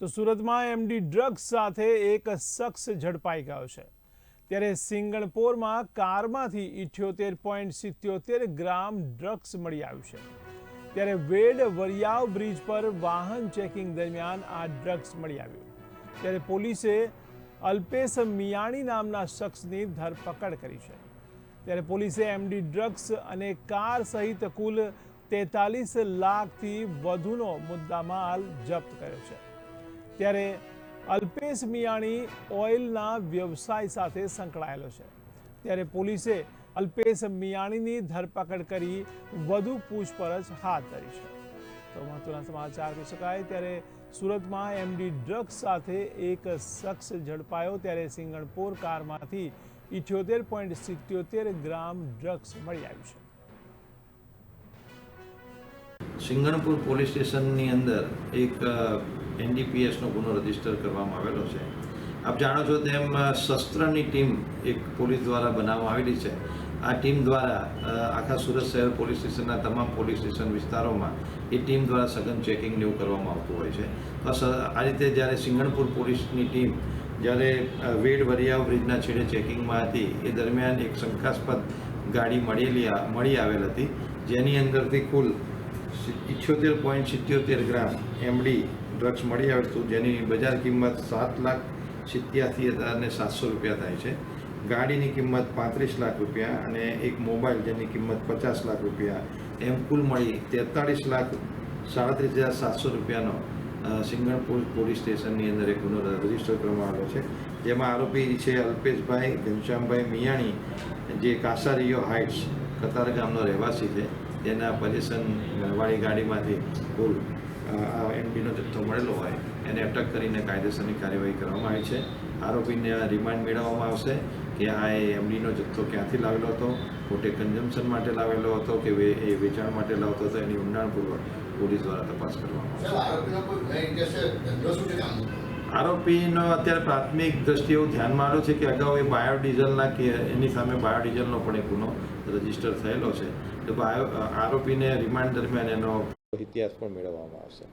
તો સુરતમાં MD drugs સાથે એક શખ્સ ઝડપાઈ ગયો છે. ત્યારે સિંગણપોરમાં કારમાંથી ઇઠ્યોતેર પોઈન્ટ સિત્યોતેર ગ્રામ ડ્રગ્સ મળી આવ્યું છે. ત્યારે વેડ વરિયાવ બ્રિજ પર વાહન ચેકિંગ દરમિયાન આ ડ્રગ્સ મળી આવ્યું. ત્યારે પોલીસે અલ્પેશ મિયાણી નામના શખ્સની ધરપકડ કરી છે. ત્યારે પોલીસે એમડી ડ્રગ્સ અને કાર સહિત કુલ તેતાલીસ લાખથી વધુનો મુદ્દામાલ જપ્ત કર્યો છે. ત્યારે અલ્પેશ મિયાણી ઓઇલના વ્યવસાય સાથે સંકળાયેલો છે. ત્યારે પોલીસે અલ્પેશ મિયાણીની ધરપકડ કરી વધુ પૂછપરછ હાથ ધરી છે. તો મહત્વના સમાચાર કહી શકાય, ત્યારે સુરતમાં એમડી ડ્રગ્સ સાથે એક શખ્સ ઝડપાયો, ત્યારે સિંગણપોર કારમાંથી ઇઠ્યોતેર પોઈન્ટ સિત્યોતેર ગ્રામ ડ્રગ્સ મળી આવ્યું છે. સિંગણપુર પોલીસ સ્ટેશનની અંદર એક એનડીપીએસનો ગુનો રજિસ્ટર કરવામાં આવેલો છે. આપ જાણો છો તેમ શસ્ત્રની ટીમ એક પોલીસ દ્વારા બનાવવામાં આવેલી છે. આ ટીમ દ્વારા આખા સુરત શહેર પોલીસ સ્ટેશનના તમામ પોલીસ સ્ટેશન વિસ્તારોમાં એ ટીમ દ્વારા સઘન ચેકિંગ એવું કરવામાં આવતું હોય છે. આ રીતે જ્યારે સિંગણપુર પોલીસની ટીમ જ્યારે વેડ વરિયાવ બ્રિજના છેડે ચેકિંગમાં હતી, એ દરમિયાન એક શંકાસ્પદ ગાડી મળેલી મળી આવેલ હતી. જેની અંદરથી કુલ ઇઠ્યોતેર પોઈન્ટ સિત્યોતેર ગ્રામ એમડી ડ્રગ્સ મળી હતું જેની બજાર કિંમત સાત લાખ સિત્યાસી હજારને સાતસો રૂપિયા થાય છે. ગાડીની કિંમત પાંત્રીસ લાખ રૂપિયા અને એક મોબાઈલ જેની કિંમત પચાસ લાખ રૂપિયા. એમ કુલ મળી તેતાળીસ લાખ સાડત્રીસ હજાર સાતસો રૂપિયાનો સિંગણપુર પોલીસ સ્ટેશનની અંદર એક ગુનો રજિસ્ટર કરવામાં આવ્યો છે. જેમાં આરોપી છે અલ્પેશભાઈ, ઘનશ્યામભાઈ મિયાણી, જે કાસારીયો હાઇટ્સ કતાર ગામનો રહેવાસી છે. તેના પજેશન વાળી ગાડીમાંથી કુલ એમડીનો જથ્થો મળેલો હોય, એને અટક કરીને કાયદેસરની કાર્યવાહી કરવામાં આવી છે. આરોપીને રિમાન્ડ મેળવવામાં આવશે કે આ એમડીનો જથ્થો ક્યાંથી લાવેલો હતો પોતે કન્ઝમ્પશન માટે લાવેલો હતો કે એ વેચાણ માટે લાવતો હતો, એની ઊંડાણપૂર્વક પોલીસ દ્વારા તપાસ કરવામાં આવશે. આરોપીનો અત્યારે પ્રાથમિક દ્રષ્ટિએ એવું ધ્યાનમાં આવ્યું છે કે અગાઉ એ બાયોડીઝલના કે એની સામે બાયોડીઝલનો પણ એક ગુનો રજિસ્ટર થયેલો છે. તો આરોપીને રિમાન્ડ દરમિયાન એનો ઇતિહાસ પણ મેળવવામાં આવશે.